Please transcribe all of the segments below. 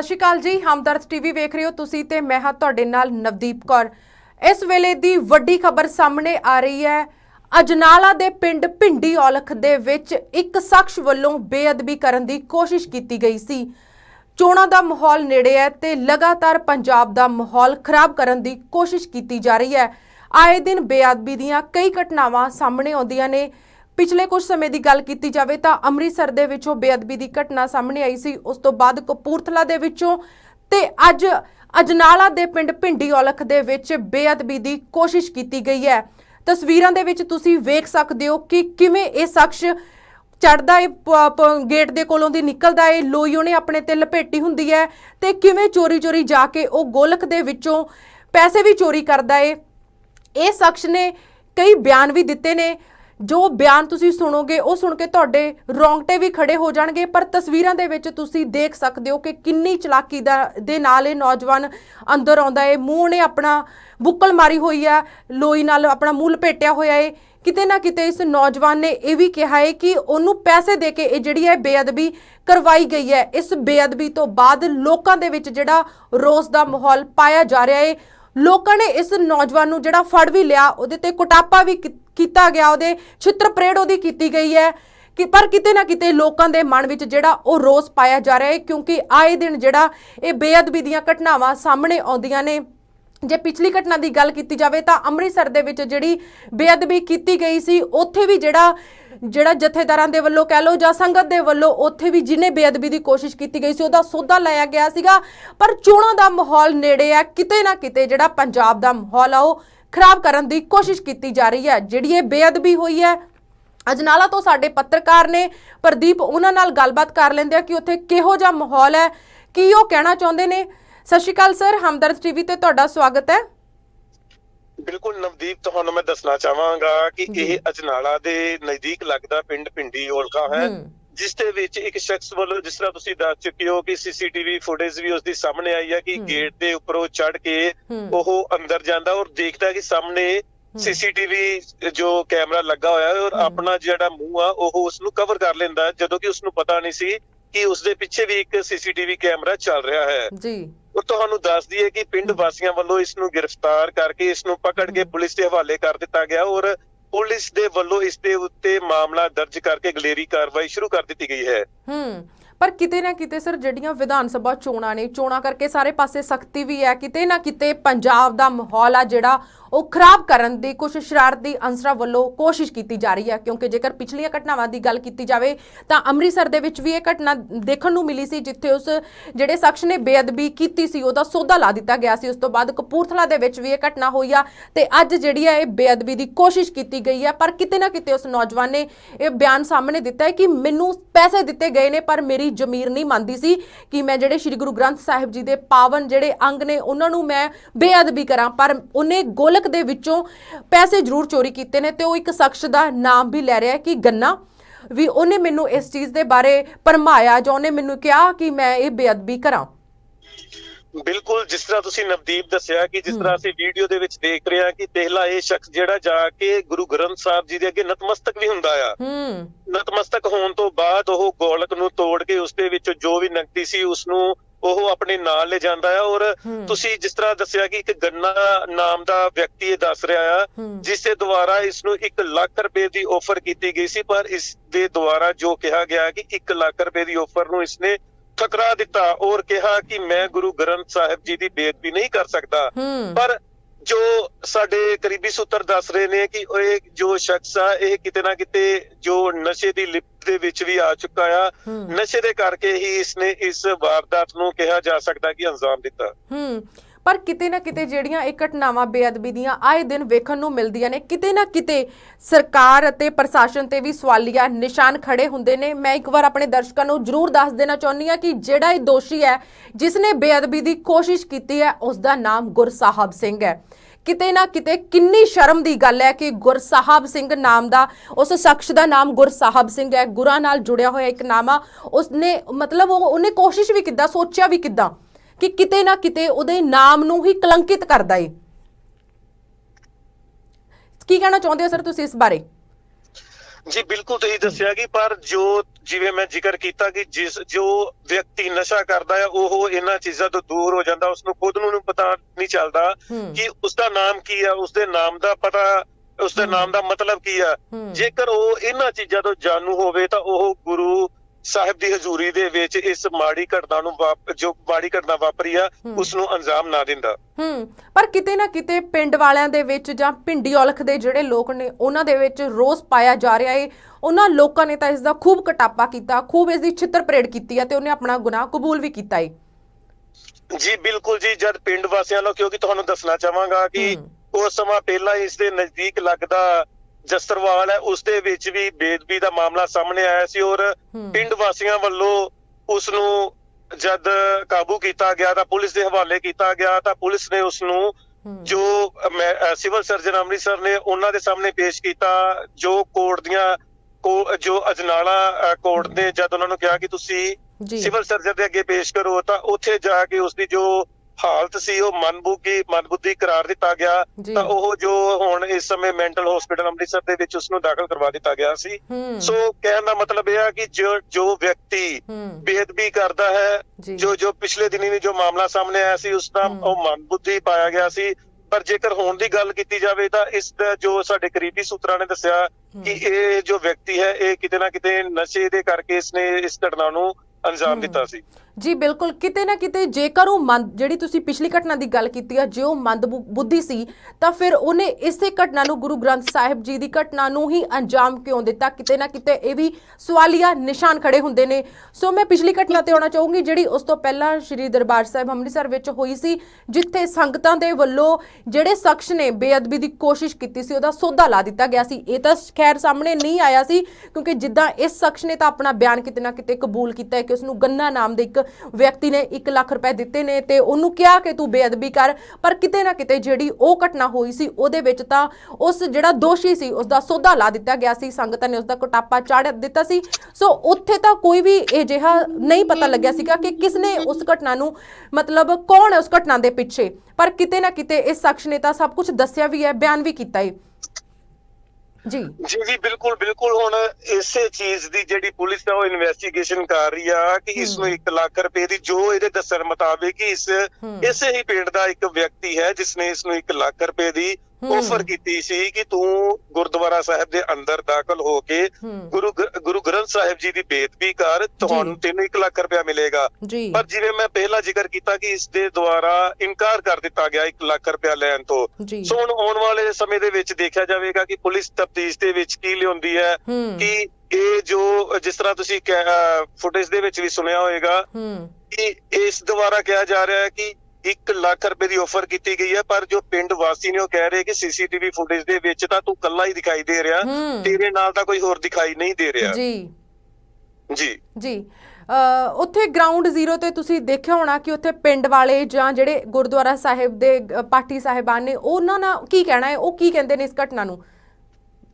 ਸਤਿ ਸ਼੍ਰੀ ਅਕਾਲ ਜੀ, ਹਮਦਰਦ ਟੀਵੀ ਵੇਖ ਰਹੇ ਹੋ ਤੁਸੀਂ ਤੇ ਮੈਂ ਹਾਂ ਤੁਹਾਡੇ ਨਾਲ ਨਵਦੀਪ ਕੌਰ। ਇਸ ਵੇਲੇ ਦੀ ਵੱਡੀ ਖਬਰ ਸਾਹਮਣੇ ਆ ਰਹੀ ਹੈ। ਅਜਨਾਲਾ ਦੇ ਪਿੰਡ ਭਿੰਡੀ ਔਲਖ ਦੇ ਵਿੱਚ ਇੱਕ ਸ਼ਖਸ ਵੱਲੋਂ ਬੇਅਦਬੀ ਕਰਨ ਦੀ ਕੋਸ਼ਿਸ਼ ਕੀਤੀ ਗਈ ਸੀ। ਚੋਣਾਂ ਦਾ ਮਾਹੌਲ ਨੇੜੇ ਹੈ ਤੇ ਲਗਾਤਾਰ ਪੰਜਾਬ ਦਾ ਮਾਹੌਲ ਖਰਾਬ ਕਰਨ ਦੀ ਕੋਸ਼ਿਸ਼ ਕੀਤੀ ਜਾ ਰਹੀ ਹੈ। ਆਏ ਦਿਨ ਬੇਅਦਬੀ ਦੀਆਂ ਕਈ ਘਟਨਾਵਾਂ ਸਾਹਮਣੇ ਆਉਂਦੀਆਂ ਨੇ। ਪਿਛਲੇ ਕੁਝ ਸਮੇਂ ਦੀ ਗੱਲ ਕੀਤੀ ਜਾਵੇ ਤਾਂ ਅੰਮ੍ਰਿਤਸਰ ਦੇ ਵਿੱਚੋਂ ਬੇਅਦਬੀ ਦੀ ਘਟਨਾ ਸਾਹਮਣੇ ਆਈ ਸੀ। ਉਸ ਤੋਂ ਬਾਅਦ ਕਪੂਰਥਲਾ ਦੇ ਵਿੱਚੋਂ ਤੇ ਅੱਜ ਅਜਨਾਲਾ ਦੇ ਪਿੰਡ ਭਿੰਡੀ ਔਲਖ ਦੇ ਵਿੱਚ ਬੇਅਦਬੀ ਦੀ ਕੋਸ਼ਿਸ਼ ਕੀਤੀ ਗਈ ਹੈ। ਤਸਵੀਰਾਂ ਦੇ ਵਿੱਚ ਤੁਸੀਂ ਵੇਖ ਸਕਦੇ ਹੋ ਕਿ ਕਿਵੇਂ ਇਹ ਸ਼ਖਸ ਚੜਦਾ ਏ, ਪ- ਗੇਟ ਦੇ ਕੋਲੋਂ ਦੀ ਨਿਕਲਦਾ ਏ, ਲੋਈ ਉਹਨੇ ਆਪਣੇ ਤੇ ਲਪੇਟੀ ਹੁੰਦੀ ਹੈ ਤੇ ਕਿਵੇਂ ਚੋਰੀ-ਚੋਰੀ ਜਾ ਕੇ ਉਹ ਗੋਲਕ ਦੇ ਵਿੱਚੋਂ ਪੈਸੇ ਵੀ ਚੋਰੀ ਕਰਦਾ ਏ। ਇਹ ਸ਼ਖਸ ਨੇ ਕਈ ਬਿਆਨ ਵੀ ਦਿੱਤੇ ਨੇ। ਜੋ ਬਿਆਨ ਤੁਸੀਂ ਸੁਣੋਗੇ, ਉਹ ਸੁਣ ਕੇ ਤੁਹਾਡੇ ਰੋਂਗਟੇ ਵੀ ਖੜੇ ਹੋ ਜਾਣਗੇ, ਪਰ ਤਸਵੀਰਾਂ ਦੇ ਵਿੱਚ ਤੁਸੀਂ ਦੇਖ ਸਕਦੇ ਹੋ ਕਿ ਕਿੰਨੀ ਚਲਾਕੀ ਦਾ, ਦੇ ਨਾਲ ਇਹ ਨੌਜਵਾਨ ਅੰਦਰ ਆਉਂਦਾ ਏ ਮੂੰਹ ਨੇ ਆਪਣਾ ਬੁੱਕਲ ਮਾਰੀ ਹੋਈ ਹੈ ਲੋਈ ਨਾਲ ਆਪਣਾ ਮੂੰਹ ਲਪੇਟਿਆ ਹੋਇਆ ਏ ਕਿਤੇ ਨਾ ਕਿਤੇ ਇਸ ਨੌਜਵਾਨ ਨੇ ਇਹ ਵੀ ਕਿਹਾ ਹੈ ਕਿ ਉਹਨੂੰ ਪੈਸੇ ਦੇ ਕੇ ਇਹ ਜਿਹੜੀ ਹੈ ਬੇਅਦਬੀ ਕਰਵਾਈ ਗਈ ਹੈ। ਇਸ ਬੇਅਦਬੀ ਤੋਂ ਬਾਅਦ ਲੋਕਾਂ ਦੇ ਵਿੱਚ ਜਿਹੜਾ ਰੋਸ ਦਾ ਮਾਹੌਲ ਪਾਇਆ ਜਾ ਰਿਹਾ ਹੈ। ਲੋਕਾਂ ਨੇ ਇਸ ਨੌਜਵਾਨ ਨੂੰ ਜਿਹੜਾ ਫੜ ਵੀ ਲਿਆ, ਉਹਦੇ ਤੇ ਕੁਟਾਪਾ ਵੀ ਕੀ- ਕੀਤਾ ਗਿਆ, ਉਹਦੇ ਛਿੱਤਰ ਪਰੇਡ ਉਹਦੀ ਕੀਤੀ ਗਈ ਹੈ। ਕਿ ਪਰ ਕਿਤੇ ਨਾ ਕਿਤੇ ਲੋਕਾਂ ਦੇ ਮਨ ਵਿੱਚ ਜਿਹੜਾ ਉਹ ਰੋਸ ਪਾਇਆ ਜਾ ਰਿਹਾ ਹੈ, ਕਿਉਂਕਿ ਆਏ ਦਿਨ ਜਿਹੜਾ ਇਹ ਬੇਅਦਬੀ ਦੀਆਂ ਘਟਨਾਵਾਂ ਸਾਹਮਣੇ ਆਉਂਦੀਆਂ ਨੇ। ਜੇ ਪਿਛਲੀ ਘਟਨਾ ਦੀ ਗੱਲ ਕੀਤੀ ਜਾਵੇ ਤਾਂ ਅੰਮ੍ਰਿਤਸਰ ਦੇ ਵਿੱਚ ਜਿਹੜੀ ਬੇਅਦਬੀ ਕੀਤੀ ਗਈ ਸੀ, ਉੱਥੇ ਵੀ ਜਿਹੜਾ ਜਿਹੜਾ ਜਥੇਦਾਰਾਂ ਦੇ ਵੱਲੋਂ ਕਹਿ ਲਓ ਜਾਂ ਸੰਗਤ ਦੇ ਵੱਲੋਂ ਉੱਥੇ ਵੀ ਜਿਹਨੇ ਬੇਅਦਬੀ ਦੀ ਕੋਸ਼ਿਸ਼ ਕੀਤੀ ਗਈ ਸੀ, ਉਹਦਾ ਸੌਦਾ ਲਾਇਆ ਗਿਆ ਸੀਗਾ। ਪਰ ਚੋਣਾਂ ਦਾ ਮਾਹੌਲ ਨੇੜੇ ਆ ਕਿਤੇ ਨਾ ਕਿਤੇ ਜਿਹੜਾ ਪੰਜਾਬ ਦਾ ਮਾਹੌਲ ਆ, ਉਹ ਖਰਾਬ ਕਰਨ ਦੀ ਕੋਸ਼ਿਸ਼ ਕੀਤੀ ਜਾ ਰਹੀ ਹੈ। ਜਿਹੜੀ ਇਹ ਬੇਅਦਬੀ ਹੋਈ ਹੈ, ਅਜਨਾਲਾ ਤੋਂ ਸਾਡੇ ਪੱਤਰਕਾਰ ਨੇ ਪ੍ਰਦੀਪ, ਉਹਨਾਂ ਨਾਲ ਗੱਲਬਾਤ ਕਰ ਲੈਂਦੇ ਆ ਕਿ ਉੱਥੇ ਕਿਹੋ ਜਿਹਾ ਮਾਹੌਲ ਹੈ, ਕੀ ਉਹ ਕਹਿਣਾ ਚਾਹੁੰਦੇ ਨੇ। ਸਤਿ ਸ਼੍ਰੀ ਅਕਾਲ ਸਰ ਹਮਦਰਦ ਟੀਵੀ ਤੇ ਤੁਹਾਡਾ ਸਵਾਗਤ ਹੈ ਬਿਲਕੁਲ ਨਵਦੀਪ ਤੁਹਾਨੂੰ ਮੈਂ ਦੱਸਣਾ ਚਾਹਾਂਗਾ ਕਿ। ਇਹ ਅਜਨਾਲਾ ਦੇ ਨਜ਼ਦੀਕ ਲੱਗਦਾ ਪਿੰਡ ਪਿੰਡੀ ਔਲਖਾ ਹੈ। ਜਿਸ ਦੇ ਵਿੱਚ ਇੱਕ ਸ਼ਖਸ ਵੱਲੋਂ ਜਿਸ ਤਰ੍ਹਾਂ ਤੁਸੀਂ ਦੱਸ ਚੁੱਕੇ ਹੋ ਕਿ ਸੀਸੀਟੀਵੀ ਫੁਟੇਜ ਵੀ ਉਸ ਦੀ ਸਾਹਮਣੇ ਆਈ ਹੈ ਕਿ। ਗੇਟ ਦੇ ਉੱਪਰੋਂ ਚੜ ਕੇ। ਉਹ ਅੰਦਰ ਜਾਂਦਾ ਔਰ ਦੇਖਦਾ ਕਿ ਸਾਹਮਣੇ ਸੀਸੀਟੀਵੀ ਜੋ ਕੈਮਰਾ ਲੱਗਾ ਹੋਇਆ ਹੈ ਔਰ। ਆਪਣਾ ਜਿਹੜਾ ਮੂੰਹ ਆ ਉਹ ਉਸ ਨੂੰ ਕਵਰ ਕਰ ਲੈਂਦਾ ਜਦੋਂ ਕਿ ਉਸ ਨੂੰ ਪਤਾ ਨਹੀਂ ਸੀ ਕਿ ਉਸ ਦੇ ਪਿੱਛੇ ਵੀ ਇੱਕ ਸੀਸੀਟੀਵੀ ਕੈਮਰਾ ਚੱਲ ਰਿਹਾ ਹੈ ਜੀ ਉਹ ਤੁਹਾਨੂੰ ਦੱਸ ਦਈਏ ਕਿ ਪਿੰਡ ਵਾਸੀਆਂ ਵੱਲੋਂ ਇਸ ਨੂੰ ਗ੍ਰਿਫਤਾਰ ਕਰਕੇ ਇਸ ਨੂੰ ਪਕੜ ਕੇ ਪੁਲਿਸ ਦੇ ਹਵਾਲੇ ਕਰ ਦਿੱਤਾ ਗਿਆ ਔਰ ਪੁਲਿਸ ਦੇ ਵੱਲੋਂ ਇਸ ਦੇ ਉੱਤੇ ਮਾਮਲਾ ਦਰਜ ਕਰਕੇ ਗਲੇਰੀ ਕਾਰਵਾਈ ਸ਼ੁਰੂ ਕਰ ਦਿੱਤੀ ਗਈ ਹੈ। ਹੂੰ। ਪਰ ਕਿਤੇ ਨਾ ਕਿਤੇ ਸਰ ਜਿਹੜੀਆਂ ਵਿਧਾਨ ਸਭਾ ਚੋਣਾਂ ਨੇ, ਚੋਣਾਂ ਕਰਕੇ ਸਾਰੇ ਪਾਸੇ ਸਖਤੀ ਵੀ ਹੈ, ਕਿਤੇ ਨਾ ਕਿਤੇ ਪੰਜਾਬ ਦਾ ਮਾਹੌਲ ਆ ਜਿਹੜਾ ਉਹ ਖਰਾਬ ਕਰਨ ਦੀ ਕੁਝ ਸ਼ਰਾਰਤੀ ਅੰਸਰਾਂ ਵੱਲੋਂ ਕੋਸ਼ਿਸ਼ ਕੀਤੀ ਜਾ ਰਹੀ ਹੈ। ਕਿਉਂਕਿ ਜੇਕਰ ਪਿਛਲੀਆਂ ਘਟਨਾਵਾਂ ਦੀ ਗੱਲ ਕੀਤੀ ਜਾਵੇ, ਤਾਂ ਅੰਮ੍ਰਿਤਸਰ ਦੇ ਵਿੱਚ ਵੀ ਇਹ ਘਟਨਾ ਦੇਖਣ ਨੂੰ ਮਿਲੀ ਸੀ, ਜਿੱਥੇ ਉਸ ਜਿਹੜੇ ਸ਼ਖਸ ਨੇ ਬੇਅਦਬੀ ਕੀਤੀ ਸੀ, ਉਹਦਾ ਸੌਦਾ ਲਾ ਦਿੱਤਾ ਗਿਆ ਸੀ। ਉਸ ਤੋਂ ਬਾਅਦ ਕਪੂਰਥਲਾ ਦੇ ਵਿੱਚ ਵੀ ਇਹ ਘਟਨਾ ਹੋਈ ਆ ਤੇ ਅੱਜ ਜਿਹੜੀ ਹੈ ਇਹ ਬੇਅਦਬੀ ਦੀ ਕੋਸ਼ਿਸ਼ ਕੀਤੀ ਗਈ ਹੈ ਪਰ ਕਿਤੇ ਨਾ ਕਿਤੇ ਉਸ ਨੌਜਵਾਨ ਨੇ ਇਹ ਬਿਆਨ ਸਾਹਮਣੇ ਦਿੱਤਾ ਹੈ ਕਿ ਮੈਨੂੰ ਪੈਸੇ ਦਿੱਤੇ ਗਏ ਨੇ, ਪਰ ਮੇਰੀ ਜ਼ਮੀਰ ਨਹੀਂ ਮੰਨਦੀ ਸੀ ਕਿ ਮੈਂ ਜਿਹੜੇ ਸ੍ਰੀ ਗੁਰੂ ਗ੍ਰੰਥ ਸਾਹਿਬ ਜੀ ਦੇ ਪਾਵਨ ਜਿਹੜੇ ਅੰਗ ਨੇ, ਉਹਨਾਂ ਨੂੰ ਮੈਂ ਬੇਅਦਬੀ ਕਰਾਂ। ਪਰ ਉਹਨੇ ਗੋਲਕ ਦੇ ਵਿੱਚੋਂ ਪੈਸੇ ਜ਼ਰੂਰ ਚੋਰੀ ਕੀਤੇ ਨੇ ਤੇ ਉਹ ਇੱਕ ਸ਼ਖਸ ਦਾ ਨਾਮ ਵੀ ਲੈ ਰਿਹਾ ਕਿ ਗੰਨਾ। ਵੀ ਉਹਨੇ ਮੈਨੂੰ ਇਸ ਚੀਜ਼ ਦੇ ਬਾਰੇ ਪਰਮਾਇਆ ਜਾਂ ਉਹਨੇ ਮੈਨੂੰ ਕਿਹਾ ਕਿ ਮੈਂ ਇਹ ਬੇਅਦਬੀ ਕਰਾਂ। ਬਿਲਕੁਲ ਜਿਸ ਤਰ੍ਹਾਂ ਤੁਸੀਂ ਨਵਦੀਪ ਦੱਸਿਆ ਕਿ ਜਿਸ ਤਰ੍ਹਾਂ ਅਸੀਂ ਵੀਡੀਓ ਦੇ ਵਿੱਚ ਦੇਖ ਰਹੇ ਹਾਂ ਕਿ ਪਹਿਲਾ ਇਹ ਸ਼ਖਸ ਜਿਹੜਾ ਜਾ ਕੇ ਗੁਰੂ ਗ੍ਰੰਥ ਸਾਹਿਬ ਜੀ ਦੇ ਅੱਗੇ ਨਤਮਸਤਕ ਵੀ ਹੁੰਦਾ ਆ ਹੂੰ ਨਤਮਸਤਕ ਹੋਣ ਤੋਂ ਬਾਅਦ ਉਹ ਗੋਲਕ ਨੂੰ ਤੋੜ ਕੇ ਉਸ ਦੇ ਵਿੱਚ ਜੋ ਵੀ ਨਕਦੀ ਸੀ ਉਸ ਨੂੰ ਉਹ ਆਪਣੇ ਨਾਲ ਲੈ ਜਾਂਦਾ ਆ ਔਰ। ਤੁਸੀਂ ਜਿਸ ਤਰ੍ਹਾਂ ਦੱਸਿਆ ਕਿ ਇੱਕ ਗੰਨਾ ਨਾਮ ਦਾ ਵਿਅਕਤੀ ਇਹ ਦੱਸ ਰਿਹਾ ਆ। ਜਿਸ ਦੇ ਦੁਆਰਾ ਇਸ ਨੂੰ 1 ਲੱਖ ਰੁਪਏ ਦੀ ਆਫਰ ਕੀਤੀ ਗਈ ਸੀ ਪਰ ਇਸ ਦੇ ਦੁਆਰਾ ਜੋ ਕਿਹਾ ਗਿਆ ਕਿ 1 ਲੱਖ ਰੁਪਏ ਦੀ ਆਫਰ ਨੂੰ ਇਸਨੇ ਠਕਰਾ ਦਿੱਤਾ ਔਰ ਕਿਹਾ ਕਿ ਮੈਂ ਗੁਰੂ ਗ੍ਰੰਥ ਸਾਹਿਬ ਜੀ ਦੀ ਬੇਇੱਜ਼ਤੀ ਨਹੀਂ ਕਰ ਸਕਦਾ। ਪਰ ਜੋ ਸਾਡੇ ਕਰੀਬੀ ਸੂਤਰ ਦੱਸ ਰਹੇ ਨੇ ਕਿ ਇਹ ਜੋ ਸ਼ਖਸ ਆ ਇਹ ਕਿਤੇ ਨਾ ਕਿਤੇ ਜੋ ਨਸ਼ੇ ਦੀ ਲਿਪਤ ਦੇ ਵਿੱਚ ਵੀ ਆ ਚੁੱਕਾ ਆ। ਨਸ਼ੇ ਦੇ ਕਰਕੇ ਹੀ ਇਸਨੇ ਇਸ ਵਾਰਦਾਤ ਨੂੰ ਕਿਹਾ ਜਾ ਸਕਦਾ ਕਿ ਅੰਜਾਮ ਦਿੱਤਾ। ਹੂੰ। ਪਰ ਕਿਤੇ ਨਾ ਕਿਤੇ ਜਿਹੜੀਆਂ ਇਹ ਘਟਨਾਵਾਂ ਬੇਅਦਬੀ ਦੀਆਂ ਆਏ ਦਿਨ ਵੇਖਣ ਨੂੰ ਮਿਲਦੀਆਂ ਨੇ, ਕਿਤੇ ਨਾ ਕਿਤੇ ਸਰਕਾਰ ਅਤੇ ਪ੍ਰਸ਼ਾਸਨ ਤੇ ਵੀ ਸਵਾਲੀਆ ਨਿਸ਼ਾਨ ਖੜੇ ਹੁੰਦੇ ਨੇ। ਮੈਂ ਇੱਕ ਵਾਰ ਆਪਣੇ ਦਰਸ਼ਕਾਂ ਨੂੰ ਜ਼ਰੂਰ ਦੱਸ ਦੇਣਾ ਚਾਹੁੰਦੀ ਹਾਂ ਕਿ ਜਿਹੜਾ ਇਹ ਦੋਸ਼ੀ ਹੈ, ਜਿਸ ਨੇ ਬੇਅਦਬੀ ਦੀ ਕੋਸ਼ਿਸ਼ ਕੀਤੀ ਹੈ, ਉਸ ਦਾ ਨਾਮ ਗੁਰਸਾਹਿਬ ਸਿੰਘ ਹੈ। ਕਿਤੇ ਨਾ ਕਿਤੇ ਕਿੰਨੀ ਸ਼ਰਮ ਦੀ ਗੱਲ ਹੈ ਕਿ ਗੁਰਸਾਹਿਬ ਸਿੰਘ ਨਾਮ ਦਾ, ਉਸ ਸ਼ਖਸ ਦਾ ਨਾਮ ਗੁਰਸਾਹਿਬ ਸਿੰਘ ਹੈ। ਗੁਰਾਂ ਨਾਲ ਜੁੜਿਆ ਹੋਇਆ ਇੱਕ ਨਾਮ ਆ ਉਸਨੇ ਮਤਲਬ ਉਹ, ਉਹਨੇ ਕੋਸ਼ਿਸ਼ ਵੀ ਕਿੱਦਾਂ, ਸੋਚਿਆ ਵੀ ਕਿੱਦਾਂ? ਕਿ ਕਿਤੇ ਨਾ ਕਿਤੇ ਉਹਦੇ ਨਾਮ ਨੂੰ ਹੀ ਕਲੰਕਿਤ ਕਰਦਾ ਏ। ਕੀ ਕਹਿਣਾ ਚਾਹੁੰਦੇ ਹੋ ਸਰ ਤੁਸੀਂ ਇਸ ਬਾਰੇ? ਜੀ ਬਿਲਕੁਲ ਤੁਸੀਂ ਦੱਸਿਆ ਕਿ ਪਰ ਜੋ ਜਿਵੇਂ ਮੈਂ ਜ਼ਿਕਰ ਕੀਤਾ ਕਿ ਜਿਸ ਜੋ ਵਿਅਕਤੀ ਨਸ਼ਾ ਕਰਦਾ ਹੈ ਉਹ ਇਹਨਾਂ ਚੀਜ਼ਾਂ ਤੋਂ ਦੂਰ ਹੋ ਜਾਂਦਾ ਉਸ ਨੂੰ ਖੁਦ ਨੂੰ ਪਤਾ ਨਹੀਂ ਚੱਲਦਾ ਕਿ ਉਸ ਦਾ ਨਾਮ ਕੀ ਹੈ ਉਸ ਦੇ ਨਾਮ ਦਾ ਪਤਾ ਉਸ ਦੇ। ਨਾਮ ਦਾ ਮਤਲਬ ਕੀ ਹੂੰ। ਜੇਕਰ ਉਹ ਇਹਨਾਂ ਚੀਜ਼ਾਂ ਤੋਂ ਜਾਣੂ ਹੋਵੇ ਤਾਂ ਉਹ ਗੁਰੂ ਸਾਹਿਬ ਦੀ ਹਜ਼ੂਰੀ ਦੇ ਵਿੱਚ ਇਸ ਮਾੜੀ ਘਟਨਾ ਨੂੰ ਜੋ ਮਾੜੀ ਘਟਨਾ ਵਾਪਰੀ ਆ। ਉਸ ਨੂੰ ਅੰਜਾਮ ਨਾ ਦਿੰਦਾ ਹੂੰ ਪਰ ਕਿਤੇ ਨਾ ਕਿਤੇ ਪਿੰਡ ਵਾਲਿਆਂ ਦੇ ਵਿੱਚ ਜਾਂ ਪਿੰਡੀ ਔਲਖ ਦੇ ਜਿਹੜੇ ਲੋਕ ਨੇ ਉਹਨਾਂ ਦੇ ਵਿੱਚ ਰੋਸ ਪਾਇਆ ਜਾ ਰਿਹਾ ਏ ਉਹਨਾਂ ਲੋਕਾਂ ਨੇ ਤਾਂ ਇਸ ਦਾ ਖੂਬ ਕਟਾਪਾ ਕੀਤਾ ਖੂਬ ਇਸ ਦੀ ਛਿੱਤਰ ਪਰੇਡ ਕੀਤੀ ਹੈ ਤੇ ਉਹਨੇ ਆਪਣਾ ਗੁਨਾਹ ਕਬੂਲ ਵੀ ਕੀਤਾ ਏ ਜੀ ਬਿਲਕੁਲ ਜੀ ਜਦ ਪਿੰਡ ਵਾਸੀਆਂ ਨੂੰ ਕਿਉਂਕਿ ਤੁਹਾਨੂੰ ਦੱਸਣਾ ਚਾਹਾਂਗਾ ਕਿ। ਉਸ ਸਮਾਂ ਪਹਿਲਾਂ ਇਸ ਦੇ ਨਜ਼ਦੀਕ ਲੱਗਦਾ ਜਸਤਰਵਾਲ ਹੈ ਉਸ ਦੇ ਵਿੱਚ ਵੀ ਬੇਦਬੀ ਦਾ ਮਾਮਲਾ ਸਾਹਮਣੇ ਆਇਆ ਸੀ ਔਰ। ਪਿੰਡ ਵਾਸੀਆਂ ਵੱਲੋਂ ਉਸ ਨੂੰ ਜਦ ਕਾਬੂ ਕੀਤਾ ਗਿਆ ਤਾਂ ਪੁਲਿਸ ਦੇ ਹਵਾਲੇ ਕੀਤਾ ਗਿਆ ਤਾਂ ਪੁਲਿਸ ਨੇ ਉਸ ਨੂੰ ਜੋ ਸਿਵਲ ਸਰਜਨ ਅੰਮ੍ਰਿਤਸਰ ਨੇ ਉਹਨਾਂ ਦੇ ਸਾਹਮਣੇ ਪੇਸ਼ ਕੀਤਾ ਜੋ ਕੋਰਟ ਦੀਆਂ ਜੋ ਅਜਨਾਲਾ ਕੋਰਟ ਨੇ ਜਦ ਉਹਨਾਂ ਨੂੰ ਕਿਹਾ ਕਿ ਤੁਸੀਂ ਸਿਵਲ ਸਰਜਨ ਦੇ ਅੱਗੇ ਪੇਸ਼ ਕਰੋ ਤਾਂ ਉੱਥੇ ਜਾ ਕੇ ਉਸ ਦੀ ਜੋ ਹਾਲਤ ਸੀ ਉਹ ਮਨਬੁੱਧੀ ਮਨਬੁੱਧੀ ਕਰਾਰ ਦਿੱਤਾ ਗਿਆ। ਤਾਂ ਉਹ ਜੋ ਹੁਣ ਇਸ ਸਮੇਂ ਮੈਂਟਲ ਹਸਪੀਟਲ ਅੰਮ੍ਰਿਤਸਰ ਦੇ ਵਿੱਚ ਉਸ ਨੂੰ ਦਾਖਲ ਕਰਵਾ ਦਿੱਤਾ ਗਿਆ ਸੀ। ਸੋ ਕਹਿਣ ਦਾ ਮਤਲਬ ਇਹ ਆ ਕਿ ਜੋ ਜੋ ਵਿਅਕਤੀ ਬੇਅਦਬੀ ਕਰਦਾ ਹੈ ਜੀ। ਜੋ ਪਿਛਲੇ ਦਿਨੀ ਜੋ ਮਾਮਲਾ ਸਾਹਮਣੇ ਆਇਆ ਸੀ ਉਸ ਦਾ। ਉਹ ਮਨਬੁੱਧੀ ਪਾਇਆ ਗਿਆ ਸੀ। ਪਰ ਜੇਕਰ ਹੁਣ ਦੀ ਗੱਲ ਕੀਤੀ ਜਾਵੇ ਤਾਂ ਇਸ ਦਾ ਜੋ ਸਾਡੇ ਕਰੀਬੀ ਸੂਤਰਾਂ ਨੇ ਦੱਸਿਆ ਕਿ ਇਹ ਜੋ ਵਿਅਕਤੀ ਹੈ ਇਹ ਕਿਤੇ ਨਾ ਕਿਤੇ ਨਸ਼ੇ ਦੇ ਕਰਕੇ ਇਸਨੇ ਇਸ ਘਟਨਾ ਨੂੰ ਅੰਜਾਮ। ਦਿੱਤਾ ਸੀ। ਜੀ ਬਿਲਕੁਲ, ਕਿਤੇ ਨਾ ਕਿਤੇ ਜੇਕਰ ਉਹ ਮੰਦ, ਜਿਹੜੀ ਤੁਸੀਂ ਪਿਛਲੀ ਘਟਨਾ ਦੀ ਗੱਲ ਕੀਤੀ ਆ, ਜੇ ਉਹ ਮੰਦ ਬੁ- ਬੁੱਧੀ ਸੀ, ਤਾਂ ਫਿਰ ਉਹਨੇ ਇਸੇ ਘਟਨਾ ਨੂੰ ਗੁਰੂ ਗ੍ਰੰਥ ਸਾਹਿਬ ਜੀ ਦੀ ਘਟਨਾ ਨੂੰ ਹੀ ਅੰਜਾਮ ਕਿਉਂ ਦਿੱਤਾ? ਕਿਤੇ ਨਾ ਕਿਤੇ ਇਹ ਵੀ ਸਵਾਲੀਆ ਨਿਸ਼ਾਨ ਖੜੇ ਹੁੰਦੇ ਨੇ। ਸੋ ਮੈਂ ਪਿਛਲੀ ਘਟਨਾ ਤੇ ਆਉਣਾ ਚਾਹੂੰਗੀ, ਜਿਹੜੀ ਉਸ ਤੋਂ ਪਹਿਲਾਂ ਸ੍ਰੀ ਦਰਬਾਰ ਸਾਹਿਬ ਅੰਮ੍ਰਿਤਸਰ ਵਿੱਚ ਹੋਈ ਸੀ, ਜਿੱਥੇ ਸੰਗਤਾਂ ਦੇ ਵੱਲੋਂ ਜਿਹੜੇ ਸ਼ਖਸ ਨੇ ਬੇਅਦਬੀ ਦੀ ਕੋਸ਼ਿਸ਼ ਕੀਤੀ ਸੀ, ਉਹਦਾ ਸੌਦਾ ਲਾ ਦਿੱਤਾ ਗਿਆ ਸੀ। ਇਹ ਤਾਂ ਖੈਰ ਸਾਹਮਣੇ ਨਹੀਂ ਆਇਆ ਸੀ, ਕਿਉਂਕਿ ਜਿੱਦਾਂ ਇਸ ਸ਼ਖਸ ਨੇ ਤਾਂ ਆਪਣਾ ਬਿਆਨ ਕਿਤੇ ਨਾ ਕਿਤੇ ਕਬੂਲ ਕੀਤਾ ਹੈ ਕਿ ਉਸ ਨੂੰ ਗੰਨਾ ਨਾਮ ਦੇ ਇੱਕ ਵਿਅਕਤੀ ਨੇ 1 ਲੱਖ ਰੁਪਏ ਦਿੱਤੇ ਨੇ ਤੇ ਉਹਨੂੰ ਕਿਹਾ ਕਿ ਤੂੰ ਬੇਅਦਬੀ ਕਰ। ਪਰ ਕਿਤੇ ਨਾ ਕਿਤੇ ਜਿਹੜੀ ਉਹ ਘਟਨਾ ਹੋਈ ਸੀ, ਉਹਦੇ ਵਿੱਚ ਤਾਂ ਉਸ ਜਿਹੜਾ ਦੋਸ਼ੀ ਸੀ ਉਸ ਦਾ ਸੌਦਾ ਲਾ ਦਿੱਤਾ ਗਿਆ ਸੀ। ਸੰਗਤਾਂ ਨੇ ਉਸ ਦਾ ਕੋਟਾਪਾ ਚਾੜ ਦਿੱਤਾ ਸੀ। ਸੋ ਉੱਥੇ ਤਾਂ ਕੋਈ ਵੀ ਇਹ ਜਿਹਾ ਨਹੀਂ ਪਤਾ ਲੱਗਿਆ ਸੀਗਾ ਕਿ ਕਿਸ ਨੇ ਉਸ ਘਟਨਾ ਨੂੰ ਮਤਲਬ ਕੌਣ ਹੈ ਉਸ ਘਟਨਾ ਦੇ ਪਿੱਛੇ। ਪਰ ਕਿਤੇ ਨਾ ਕਿਤੇ ਇਸ ਸ਼ਖਸ ਨੇ ਤਾਂ ਸਭ ਕੁਝ ਦੱਸਿਆ ਵੀ ਹੈ, ਬਿਆਨ ਵੀ ਕੀਤਾ ਹੈ। ਜੀ ਜੀ ਜੀ ਬਿਲਕੁਲ ਬਿਲਕੁਲ ਹੁਣ ਇਸੇ ਚੀਜ਼ ਦੀ ਜਿਹੜੀ ਪੁਲਿਸ ਹੈ ਉਹ ਇਨਵੈਸਟੀਗੇਸ਼ਨ ਕਰ ਰਹੀ ਆ ਕਿ ਇਸ ਨੂੰ 1 ਲੱਖ ਰੁਪਏ ਦੀ ਜੋ ਇਹਦੇ ਦੱਸਣ ਮੁਤਾਬਿਕ ਇਸ। ਇਸੇ ਹੀ ਪਿੰਡ ਦਾ ਇੱਕ ਵਿਅਕਤੀ ਹੈ ਜਿਸ ਨੇ ਇਸ ਨੂੰ 1 ਲੱਖ ਰੁਪਏ ਦੀ। ਆਫਰ ਕੀਤੀ ਸੀ ਕਿ ਤੂੰ ਗੁਰਦੁਆਰਾ ਸਾਹਿਬ ਦੇ ਅੰਦਰ ਦਾਖਲ ਹੋ ਕੇ ਗੁਰੂ ਗ੍ਰ- ਗੁਰੂ ਗ੍ਰੰਥ ਸਾਹਿਬ ਜੀ ਦੀ ਬੇਦਬੀ ਕਰ ਤੁਹਾਨੂੰ ਤੈਨੂੰ 1 ਲੱਖ ਰੁਪਇਆ ਮਿਲੇਗਾ। ਪਰ ਜਿਵੇਂ ਮੈਂ ਪਹਿਲਾਂ ਜ਼ਿਕਰ ਕੀਤਾ ਕਿ ਇਸ ਦੇ ਦੁਆਰਾ ਇਨਕਾਰ ਕਰ ਦਿੱਤਾ ਗਿਆ 1 ਲੱਖ ਰੁਪਇਆ ਲੈਣ ਤੋਂ। ਸੋ ਹੁਣ ਆਉਣ ਵਾਲੇ ਸਮੇਂ ਦੇ ਵਿੱਚ ਦੇਖਿਆ ਜਾਵੇਗਾ ਕਿ ਪੁਲਿਸ ਤਫਤੀਸ਼ ਦੇ ਵਿੱਚ ਕੀ ਲਿਆਉਂਦੀ ਹੈ ਕਿ ਇਹ ਜੋ ਜਿਸ ਤਰ੍ਹਾਂ ਤੁਸੀਂ ਫੁਟੇਜ ਦੇ ਵਿੱਚ ਵੀ ਸੁਣਿਆ ਹੋਵੇਗਾ ਕਿ ਇਸ ਦੁਆਰਾ ਕਿਹਾ ਜਾ ਰਿਹਾ ਹੈ ਕਿ 1 ਲੱਖ ਰੁਪਏ ਦੀ ਆਫਰ ਕੀਤੀ ਗਈ ਹੈ ਪਰ ਜੋ ਪਿੰਡ ਵਾਸੀ ਨੇ ਉਹ ਕਹਿ ਰਹੇ ਕਿ ਸੀਸੀਟੀਵੀ ਫੁਟੇਜ ਦੇ ਵਿੱਚ ਤਾਂ ਤੂੰ ਕੱਲਾ ਹੀ ਦਿਖਾਈ ਦੇ ਰਿਹਾ ਤੇਰੇ ਨਾਲ ਤਾਂ ਕੋਈ ਹੋਰ ਦਿਖਾਈ ਨਹੀਂ ਦੇ ਰਿਹਾ। ਜੀ। ਜੀ। ਜੀ। ਉੱਥੇ ਗਰਾਊਂਡ ਜ਼ੀਰੋ ਤੇ ਤੁਸੀਂ ਦੇਖਿਆ ਹੋਣਾ ਕਿ ਉੱਥੇ ਪਿੰਡ ਵਾਲੇ ਜਾਂ ਜਿਹੜੇ ਗੁਰਦੁਆਰਾ ਸਾਹਿਬ ਦੇ ਪਾਠੀ ਸਾਹਿਬਾਨ ਨੇ ਉਹਨਾਂ ਨਾਲ ਕੀ ਕਹਿਣਾ ਹੈ? ਉਹ ਕੀ ਕਹਿੰਦੇ ਨੇ ਇਸ ਘਟਨਾ ਨੂੰ?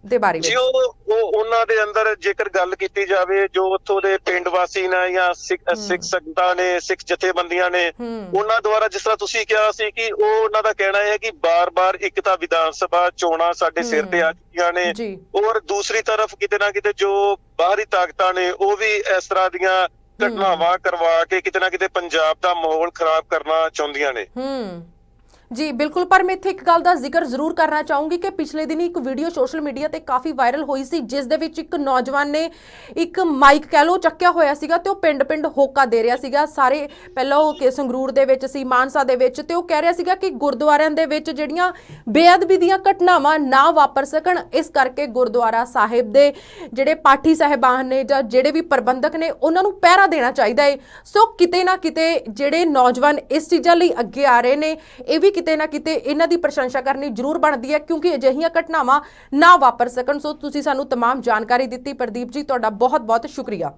ਦੇ ਬਾਰੇ ਜੀ ਵਿੱਚ। ਉਹ ਉਹ ਉਹਨਾਂ ਦੇ ਅੰਦਰ ਜੇਕਰ ਗੱਲ ਕੀਤੀ ਜਾਵੇ ਜੋ ਉੱਥੋਂ ਦੇ ਪਿੰਡ ਵਾਸੀ ਨੇ ਜਾਂ ਸਿੱਖ ਸੰਗਤਾਂ ਨੇ ਸਿੱਖ ਜਥੇਬੰਦੀਆਂ ਨੇ ਉਹਨਾਂ ਦੁਆਰਾ ਜਿਸ ਤਰ੍ਹਾਂ ਤੁਸੀਂ ਕਿਹਾ ਸੀ ਕਿ ਉਹ ਉਹਨਾਂ ਦਾ ਕਹਿਣਾ ਹੈ ਕਿ ਬਾਰ-ਬਾਰ ਇੱਕ ਤਾਂ ਵਿਧਾਨ ਸਭਾ ਚੋਣਾਂ ਸਾਡੇ ਸਿਰ ਤੇ ਆ ਚੁੱਕੀਆਂ ਨੇ ਜੀ। ਔਰ ਦੂਸਰੀ ਤਰਫ ਕਿਤੇ ਨਾ ਕਿਤੇ ਜੋ ਬਾਹਰੀ ਤਾਕਤਾਂ ਨੇ ਉਹ ਵੀ ਇਸ ਤਰ੍ਹਾਂ ਦੀਆਂ ਘਟਨਾਵਾਂ ਕਰਵਾ ਕੇ ਕਿਤੇ ਨਾ ਕਿਤੇ ਪੰਜਾਬ ਦਾ ਮਾਹੌਲ ਖਰਾਬ ਕਰਨਾ ਚਾਹੁੰਦੀਆਂ ਨੇ। ਹੂੰ। ਜੀ, ਬਿਲਕੁਲ, ਪਰ ਮੈਂ ਇੱਥੇ ਇੱਕ ਗੱਲ ਦਾ ਜ਼ਿਕਰ ਜ਼ਰੂਰ ਕਰਨਾ ਚਾਹੂੰਗੀ ਕਿ ਪਿਛਲੇ ਦਿਨੀ ਇੱਕ ਵੀਡੀਓ ਸੋਸ਼ਲ ਮੀਡੀਆ ਤੇ ਕਾਫੀ ਵਾਇਰਲ ਹੋਈ ਸੀ, ਜਿਸ ਦੇ ਵਿੱਚ ਇੱਕ ਨੌਜਵਾਨ ਨੇ ਇੱਕ ਮਾਈਕ ਕਹਿ ਲੋ ਚੱਕਿਆ ਹੋਇਆ ਸੀਗਾ ਤੇ ਉਹ ਪਿੰਡ-ਪਿੰਡ ਹੋਕਾ ਦੇ ਰਿਹਾ ਸੀਗਾ। ਸਾਰੇ ਪਹਿਲਾਂ ਉਹ ਕਿ ਸੰਗਰੂਰ ਦੇ ਵਿੱਚ ਸੀ, ਮਾਨਸਾ ਦੇ ਵਿੱਚ ਤੇ ਉਹ ਕਹਿ ਰਿਹਾ ਸੀਗਾ ਕਿ ਗੁਰਦੁਆਰਿਆਂ ਦੇ ਵਿੱਚ ਜਿਹੜੀਆਂ ਬੇਅਦਬੀ ਦੀਆਂ ਘਟਨਾਵਾਂ ਨਾ ਵਾਪਰ ਸਕਣ, ਇਸ ਕਰਕੇ ਗੁਰਦੁਆਰਾ ਸਾਹਿਬ ਦੇ ਜਿਹੜੇ ਪਾਠੀ ਸਾਹਿਬਾਨ ਨੇ ਜਾਂ ਜਿਹੜੇ ਵੀ ਪ੍ਰਬੰਧਕ ਨੇ, ਉਹਨਾਂ ਨੂੰ ਪਹਿਰਾ ਦੇਣਾ ਚਾਹੀਦਾ ਏ। ਸੋ ਕਿਤੇ ਨਾ ਕਿਤੇ ਜਿਹੜੇ ਨੌਜਵਾਨ ਇਸ ਚੀਜ਼ਾਂ ਲਈ ਅੱਗੇ ਆ ਰਹੇ ਨੇ, ਇਹ ਵੀ ਕਿਤੇ ਨਾ ਕਿਤੇ ਇਹਨਾਂ ਦੀ ਪ੍ਰਸ਼ੰਸਾ ਕਰਨੀ ਜ਼ਰੂਰ ਬਣਦੀ ਹੈ ਕਿਉਂਕਿ ਅਜਿਹੀਆਂ ਘਟਨਾਵਾਂ ਨਾ ਵਾਪਰ ਸਕਣ ਸੋ ਤੁਸੀਂ ਸਾਨੂੰ तमाम ਜਾਣਕਾਰੀ ਦਿੱਤੀ ਪ੍ਰਦੀਪ ਜੀ ਤੁਹਾਡਾ ਬਹੁਤ-ਬਹੁਤ ਸ਼ੁਕਰੀਆ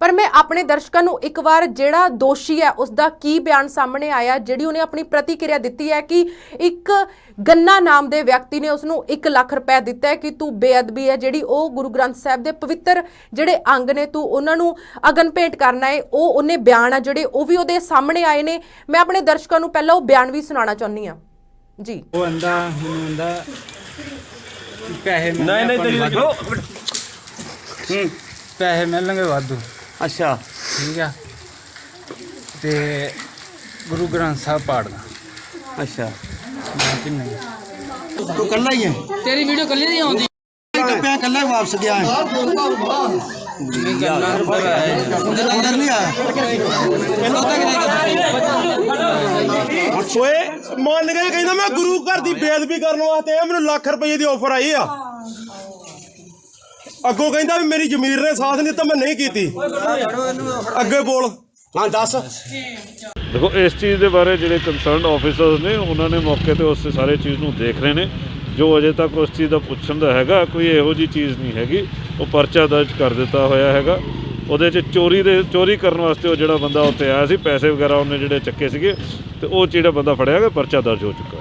ਪਰ ਮੈਂ ਆਪਣੇ ਦਰਸ਼ਕਾਂ ਨੂੰ ਇੱਕ ਵਾਰ ਜਿਹੜਾ ਦੋਸ਼ੀ ਹੈ ਉਸ ਦਾ ਕੀ ਬਿਆਨ ਸਾਹਮਣੇ ਆਇਆ ਜਿਹੜੀ ਉਹਨੇ ਆਪਣੀ ਪ੍ਰਤੀਕਿਰਿਆ ਦਿੱਤੀ ਹੈ ਕਿ ਇੱਕ ਗੰਨਾ ਨਾਮ ਦੇ ਵਿਅਕਤੀ ਨੇ ਉਸ ਨੂੰ 1 ਲੱਖ ਰੁਪਏ ਦਿੱਤਾ ਹੈ ਕਿ ਤੂੰ ਬੇਅਦਬੀ ਹੈ ਜਿਹੜੀ ਉਹ ਗੁਰੂ ਗ੍ਰੰਥ ਸਾਹਿਬ ਦੇ ਪਵਿੱਤਰ ਜਿਹੜੇ ਅੰਗ ਨੇ ਤੂੰ ਉਹਨਾਂ ਨੂੰ ਅਗਨ ਭੇਂਟ ਕਰਨਾ ਹੈ ਉਹ ਉਹਨੇ ਬਿਆਨ ਆ ਜਿਹੜੇ ਉਹ ਵੀ ਉਹਦੇ ਸਾਹਮਣੇ ਆਏ ਨੇ। ਮੈਂ ਆਪਣੇ ਦਰਸ਼ਕਾਂ ਨੂੰ ਪਹਿਲਾਂ ਉਹ ਬਿਆਨ ਵੀ ਸੁਣਾਉਣਾ ਚਾਹੁੰਦੀ ਹਾਂ। ਜੀ। ਉਹ ਆਂਦਾ ਮੈਨੂੰ ਪੈਸੇ ਨਹੀਂ ਨਹੀਂ ਤੇਰੀ ਹੂੰ ਪੈਸੇ ਮਿਲਣਗੇ ਵਾਧੂ। ਅੱਛਾ। ਠੀਕ ਆ। ਤੇ ਗੁਰੂ ਗ੍ਰੰਥ ਸਾਹਿਬ ਪਾੜਨਾ। ਅੱਛਾ। ਮੈਂ ਕਿ ਨਹੀਂ। ਤੂੰ ਕੱਲਾ ਹੀ ਹੈ ਤੇਰੀ ਵੀਡੀਓ ਕੱਲੀ ਨਹੀਂ ਆਉਂਦੀ। ਕੱਪਿਆ ਕੱਲਾ ਵਾਪਸ ਗਿਆ। ਹੈ ਨਹੀਂ ਕਰਨਾ ਹੈ। ਉਧਰ ਨਹੀਂ ਆਇਆ। ਓਏ ਮੰਨ ਕੇ ਕਹਿੰਦਾ ਮੈਂ ਗੁਰੂ ਘਰ ਦੀ ਬੇਅਦਬੀ ਕਰਨ ਵਾਸਤੇ ਮੈਨੂੰ ਲੱਖ ਰੁਪਏ ਦੀ ਆਫਰ ਆਈ ਆ। ਅੱਗੋਂ ਕਹਿੰਦਾ ਵੀ ਮੇਰੀ ਜ਼ਮੀਰ ਨੇ ਸਾਥ ਨਹੀਂ ਦਿੱਤਾ, ਮੈਂ ਨਹੀਂ ਕੀਤੀ। ਅੱਗੇ ਬੋਲ। ਹਾਂ, ਦੱਸ। ਦੇਖੋ, ਇਸ ਚੀਜ਼ ਦੇ ਬਾਰੇ ਜਿਹੜੇ ਕੰਸਰਨਡ ਆਫੀਸਰਸ ਨੇ, ਉਹਨਾਂ ਨੇ ਮੌਕੇ ਤੇ ਉਸ ਸਾਰੇ ਚੀਜ਼ ਨੂੰ ਦੇਖ ਰਹੇ ਨੇ। ਜੋ ਅਜੇ ਤੱਕ ਉਸ ਚੀਜ਼ ਦਾ ਪੁੱਛਣ ਦਾ ਹੈਗਾ, ਕੋਈ ਇਹੋ ਜੀ ਚੀਜ਼ ਨਹੀਂ ਹੈਗੀ। ਉਹ ਪਰਚਾ ਦਰਜ ਕਰ ਦਿੱਤਾ ਹੋਇਆ ਹੈਗਾ। ਉਹਦੇ 'ਚ ਚੋਰੀ ਦੇ, ਚੋਰੀ ਕਰਨ ਵਾਸਤੇ ਉਹ ਜਿਹੜਾ ਬੰਦਾ ਉੱਤੇ ਆਇਆ ਸੀ, ਪੈਸੇ ਵਗੈਰਾ ਉਹਨੇ ਜਿਹੜੇ ਚੱਕੇ ਸੀਗੇ, ਤੇ ਉਹ ਜਿਹੜਾ ਬੰਦਾ ਫੜਿਆ ਗਿਆ, ਪਰਚਾ ਦਰਜ ਹੋ ਚੁੱਕਾ।